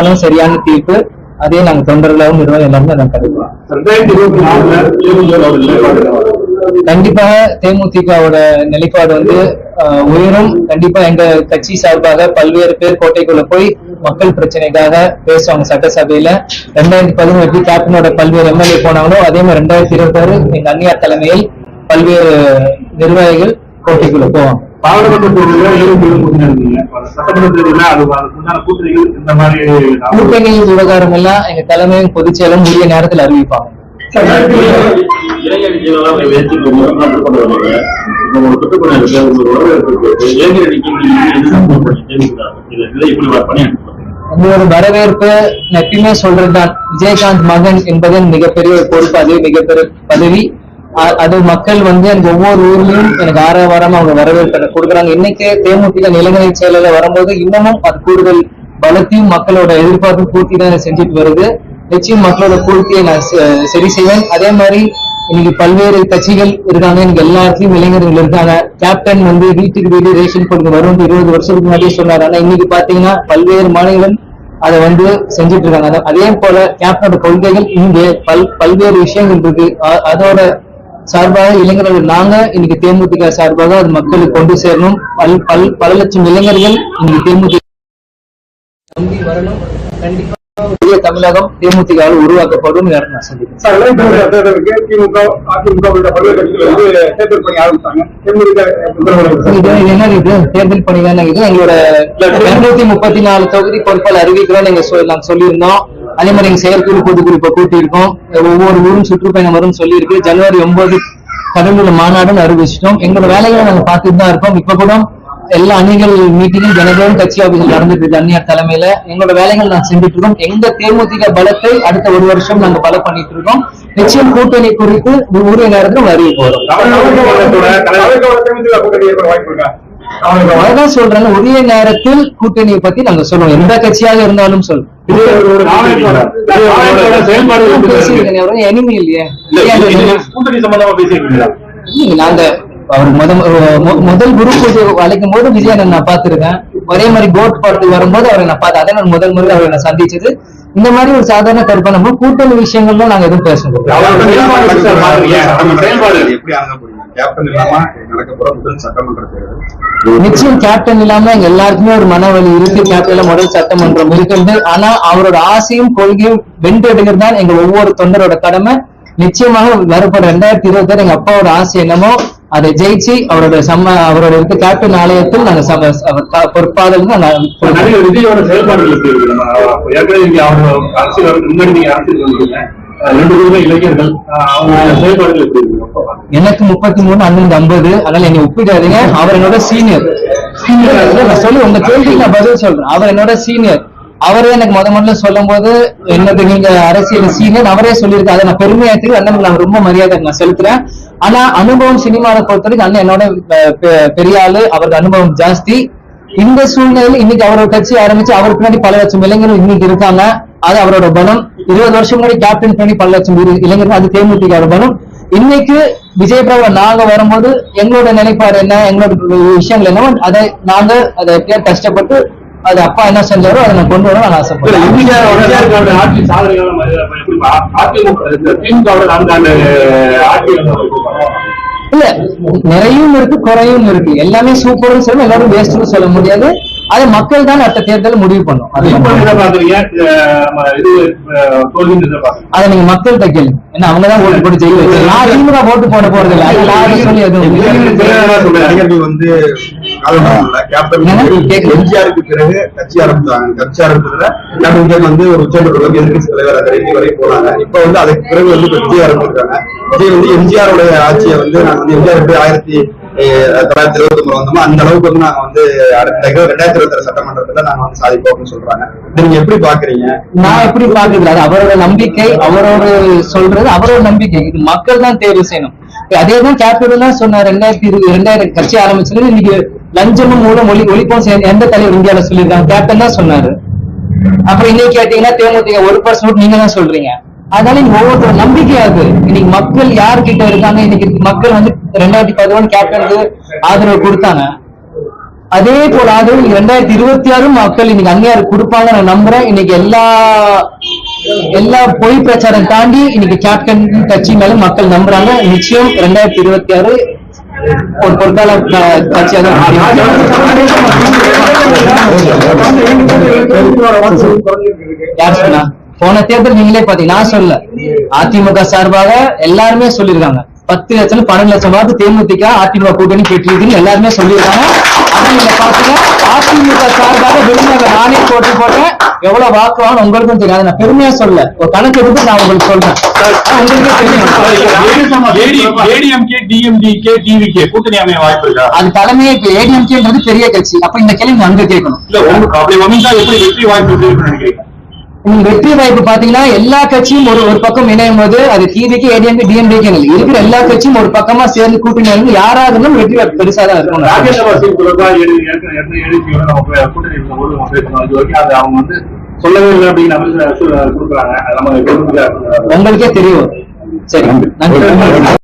நியாயமானவும் சரியான தீர்ப்பு அதே நாங்க தொண்டர்களாகவும் நிறுவனம் எல்லாமே நாங்க கருதுறோம் கண்டிப்பாக தேமுதிகவோட நிலைப்பாடு வந்து உயரும். கண்டிப்பா எங்க கட்சி சார்பாக பல்வேறு பேர் கோட்டைக்குள்ள போய் மக்கள் பிரச்சனைக்காக பேசுவாங்க சட்டசபையில. ரெண்டாயிரத்தி பதினெட்டு கேப்டனோட பல்வேறு எம்எல்ஏ போனாங்களோ அதே மாதிரி ரெண்டாயிரத்தி இருபத்தி ஆறு எங்க அந்நியார் தலைமையில் பல்வேறு நிர்வாகிகள் கோட்டைக்குள்ள போவாங்க. பாராளுமன்ற அது அதுக்குண்டான கூட்டணிகள் இந்த மாதிரி கூட்டணி விவகாரம் எல்லாம் எங்க தலைமையும் பொதுச்செயலும் உரிய நேரத்தில் அறிவிப்பாங்க. இளைஞர் கட்சிகளெல்லாம் வச்சு கொண்டு கொண்டு வந்தீங்க உங்களோட சுற்றுப்புற இருக்கு உங்களோட வரவேற்பு இருக்கு இளைஞர் இதை இப்படி பண்ணி உங்களோட நான் எப்பயுமே சொல்றதுதான். விஜயகாந்த் மகன் என்பதன் மிகப்பெரிய ஒரு பொறுப்பு அதே மிகப்பெரிய பதவி. அது மக்கள் வந்து எனக்கு ஒவ்வொரு ஊர்லயும் எனக்கு ஆரவாரமா அவங்க வரவேற்பு கொடுக்குறாங்க. இன்னைக்கு தேமுதிக நிலங்கரை செயலில் வரும்போது இன்னமும் அது கூடுதல் பலத்தையும் மக்களோட எதிர்பார்ப்பும் பூர்த்தி தான் செஞ்சுட்டு வருது. நிச்சயம் மக்களோட கோரிக்கையை நான் செ- சரி செய்வேன். அதே மாதிரி இன்னைக்கு பல்வேறு கட்சிகள் இருக்காங்க. இன்னைக்கு எல்லா இடத்துலயும் இளைஞர்கள் இருக்காங்க. கேப்டன் வந்து வீட்டுக்கு வீடு ரேஷன் கொடுக்க வரும் இருபது வருஷத்துக்கு முன்னாடியே சொன்னாரு. ஆனா இன்னைக்கு பாத்தீங்கன்னா பல்வேறு மாநிலம் அதை வந்து செஞ்சுட்டு இருக்காங்க. அதே போல கேப்டனோட கொள்கைகள் இங்கே பல் பல்வேறு விஷயங்கள் இருக்கு. அதோட சார்பாக இளைஞர்கள் நாங்க இன்னைக்கு தேமுதிக சார்பாக அது மக்களுக்கு கொண்டு சேரணும். பல் பல் பல லட்சம் இளைஞர்கள் இன்னைக்கு தேமுதிக நம்பி வரணும். கண்டிப்பா புதிய தமிழகம் தேமுதிகவால் உருவாக்கப்படும் நான் இது என்ன இது? தேர்தல் பணி தானே இது? எங்களோட இருநூத்தி முப்பத்தி நாலு தொகுதி பொறுப்பால் அறிவிக்கிறோம். நீங்க நாங்க சொல்லியிருந்தோம். அதே மாதிரி எங்க செயற்குழு பொதுக்குழு கூட்டியிருக்கோம். ஒவ்வொரு ஊரும் சுற்றுப்பயணம் வரும் சொல்லியிருக்கு. ஜனவரி ஒன்பது கடலூர்ல மாநாடுன்னு அறிவிச்சிட்டோம். எங்களோட வேலைகளை நாங்க பார்த்துட்டு தான் இருக்கோம். இப்ப கூட எல்லா அணிகள் மீட்டிங்கும் ஜனதோம் கட்சி ஆபீஸில் நடந்துட்டு இருக்கு அந்நியார் தலைமையில. எங்களோட வேலைகள் நாங்க செஞ்சுட்டு இருக்கோம். எங்க தேமுதிக பலத்தை அடுத்த ஒரு வருஷம் நாங்க பல பண்ணிட்டு இருக்கோம். நிச்சயம் கூட்டணி குறித்து உரிய நேரத்தில் அறிய போறோம். அவங்க தேமுதிக கூட்டணி ஏற்பட அதான் சொல்றேன். உரிய நேரத்தில் கூட்டணியை பத்தி நாங்க சொல்லுவோம் எந்த கட்சியாக இருந்தாலும் சொல்லுவோம் முதல் குரு பூஜை அழைக்கும் போது விஜயன் நான் பார்த்திருக்கேன். ஒரே மாதிரி கோட் படத்துக்கு வரும்போது அவரை நான் பார்த்தேன். அதான் நான் முதல் முறை அவரை நான் சந்திச்சது. இந்த மாதிரி ஒரு சாதாரண கருப்பை நம்ம கூட்டணி விஷயங்கள்லாம் நாங்க எதுவும் பேசணும். நிச்சயம் கேப்டன் இல்லாம எங்க எல்லாருக்குமே ஒரு மனவலி இருக்கு. கேப்டன்ல முதல் சட்டமன்றம் இருக்கிறது ஆனா அவரோட ஆசையும் கொள்கையும் வென்றெடுக்கிறது தான் எங்க ஒவ்வொரு தொண்டரோட கடமை. நிச்சயமாக வரப்போற ரெண்டாயிரத்தி இருபத்தி எங்க அப்பாவோட ஆசை என்னமோ அதை ஜெயிச்சு அவரோட சம்ம அவரோட இருக்க கேப்டன் ஆலயத்தில் நாங்க நடிகர் விஜயோட செயல்பாடுகள் எப்படி இருக்கு? நம்ம அப்ப ஏற்கனவே இங்க அவர் அரசியல் வரதுக்கு முன்னாடி நீங்க அரசியல் வந்தீங்க அஹ் ரெண்டு பேருமே இளைஞர்கள் அஹ் அவங்க செயல்பாடுகள் எப்படி இருக்கு? அப்ப பாருங்க. எனக்கு முப்பத்தி மூணு அண்ணன் ஐம்பது. அதனால என்னை ஒப்பிடாதீங்க. அவர் என்னோட சீனியர் சீனியர் நான் சொல்லி உங்க கேள்விக்கு நான் பதில் சொல்றேன். அவர் என்னோட சீனியர் அவரே எனக்கு முத முதல்ல சொல்லும் போது என்னது நீங்க அரசியல் சீனியர் அவரே சொல்லியிருக்காரு. அதை நான் பெருமையாத்தி அண்ணனுக்கு நான் ரொம்ப மரியாதை நான் செலுத்துறேன். ஆனா அனுபவம் சினிமாவை பொறுத்தவரைக்கும் அண்ணன் என்னோட பெ- பெரிய ஆளு. அவருக்கு அனுபவம் ஜாஸ்தி. இந்த சூழ்நிலையில் இன்னைக்கு அவரோட கட்சி ஆரம்பிச்சு அவருக்கு பின்னாடி பல லட்சம் இளைஞர்கள் இன்னைக்கு இருக்காங்க. அது அவரோட பலம். இருபது வருஷம் முன்னாடி கேப்டன் பண்ணி பல லட்சம் இளைஞர்கள் அது தேமுதிக பலம். இன்னைக்கு விஜய் பிரபல நாங்க வரும்போது எங்களோட நிலைப்பாடு என்ன? எங்களோட விஷயங்கள் என்னவோ அதை நாங்க அதை எப்படியா கஷ்டப்பட்டு அது அப்பா என்ன செஞ்சாரோ அதை நான் கொண்டு வர நான் ஆசைப்படுறேன். இல்ல நிறையும் இருக்கு குறையும் இருக்கு. எல்லாமே சூப்பர்னு சொல்லணும் எல்லாரும் வேஸ்ட்னு சொல்ல முடியாது. அதை மக்கள் தான் அடுத்த தேர்தல் முடிவு பண்ணும் அது நீங்க மக்கள்கிட்ட கேளுங்க. ஏன்னா அவங்க தான் ஓட்டு போட்டு ஜெயிக்க நான் திமுக ஓட்டு போட போறது இல்லை. வந்து. எம்ஜிஆருக்கு பிறகு கட்சி ஆரம்பிச்சாங்க. கட்சி ஆரம்பிச்சதுல கேப்டன் வந்து ஒரு உச்சநீதிமன்றம் எதிர்க்கட்சி தலைவர் கடைசி வரை போனாங்க. இப்ப வந்து அதுக்கு பிறகு வந்து விஜய் ஆரம்பிச்சிருக்காங்க. விஜய் வந்து எம்ஜிஆரோட ஆட்சியை வந்து நாங்க வந்து எம்ஜிஆர் ஆயிரத்தி தொள்ளாயிரத்தி இருபத்தி ஒன்பது வந்தோமோ அந்த அளவுக்கு வந்து நாங்க வந்து அடுத்த ரெண்டாயிரத்தி இருபத்தி சட்டமன்றத்துல நாங்க வந்து சாதிப்போம் அப்படின்னு சொல்றாங்க நீங்க எப்படி பாக்குறீங்க? நான் எப்படி பாக்குறது? அது அவரோட நம்பிக்கை அவரோட சொல்றது அவரோட நம்பிக்கை. இது மக்கள் தான் தேர்வு செய்யணும். அதே தான் கேப்டன் தான் சொன்னார் ரெண்டாயிரத்தி இருபது ரெண்டாயிரம் கட்சி ஆரம்பிச்சது இன்னைக்கு லஞ்சமும் மூலம் ஒளி ஒழிப்பும் சேர்ந்து எந்த தலைவர் இந்தியாவில சொல்லியிருக்காங்க? கேப்டன் தான் சொன்னாரு. அப்புறம் இன்னைக்கு கேட்டீங்கன்னா தேமுதிக ஒரு பர்சன்ட் நீங்க தான் சொல்றீங்க. அதனால நீங்க ஒவ்வொருத்தர் இருக்கு இன்னைக்கு மக்கள் யார்கிட்ட இருக்காங்க? இன்னைக்கு மக்கள் வந்து ரெண்டாயிரத்தி பதினொன்று கேப்டனுக்கு ஆதரவு கொடுத்தாங்க. அதே போல ஆதரவு ரெண்டாயிரத்தி இருபத்தி ஆறும் மக்கள் இன்னைக்கு அங்கீகாரம் கொடுப்பாங்க நான் நம்புறேன். இன்னைக்கு எல்லா எல்லா பொய் பிரச்சாரம் தாண்டி இன்னைக்கு கேப்டன் கட்சி மேல மக்கள் நம்புறாங்க. நிச்சயம் ரெண்டாயிரத்தி இருபத்தி ஆறு ஒரு பொற்கால கட்சியாக தான். யார் சொன்னா? போன தேர்தல் நீங்களே பாத்தீங்க நான் சொல்ல அதிமுக சார்பாக எல்லாருமே சொல்லியிருக்காங்க. பத்து லட்சம் பன்னெண்டு லட்சம் வாக்கு தேமுதிக அதிமுக கூட்டணி பெற்றிருக்குன்னு எல்லாருமே சொல்லியிருக்காங்க. ஆனா நீங்க பாத்தீங்க அதிமுக சார்பாக வெளியாக நானே போட்டு போட்டேன் எவ்வளவு வாக்கு வாங்க உங்களுக்கும் தெரியும் அதை நான் பெருமையா சொல்ல ஒரு கணக்கு எடுத்து நான் உங்களுக்கு சொல்றேன். உங்களுக்கே தெரியும். அது தலைமையே இப்ப ஏடிஎம்கேன்றது பெரிய கட்சி. அப்ப இந்த கேள்வி அங்க கேட்கணும். எப்படி வெற்றி வாய்ப்பு இருக்குன்னு நினைக்கிறீங்க? வெற்றி வாய்ப்பு பாத்தீங்கன்னா எல்லா கட்சியும் ஒரு ஒரு பக்கம் இணையும் போது அது டிவிக்கு ஏடிஎம்கே டிஎம்டிக்கு இருக்கிற எல்லா கட்சியும் ஒரு பக்கமா சேர்ந்து கூட்டணி யாராக வெற்றி வாய்ப்பு பெருசா தான் இருக்கும் ராஜேந்திர சிங் தொடர்பா ஏழு ஏற்கனவே ஏற்கனவே ஏடிஎம்கே நம்ம போய் கூட்டணி இருக்கும்போது நம்ம பேசணும் இது வரைக்கும் அது அவங்க வந்து சொல்லவே இல்லை அப்படின்னு நம்பிக்கை கொடுக்குறாங்க. அது நம்ம கொடுக்குறாங்க? உங்களுக்கே தெரியும். சரி நன்றி.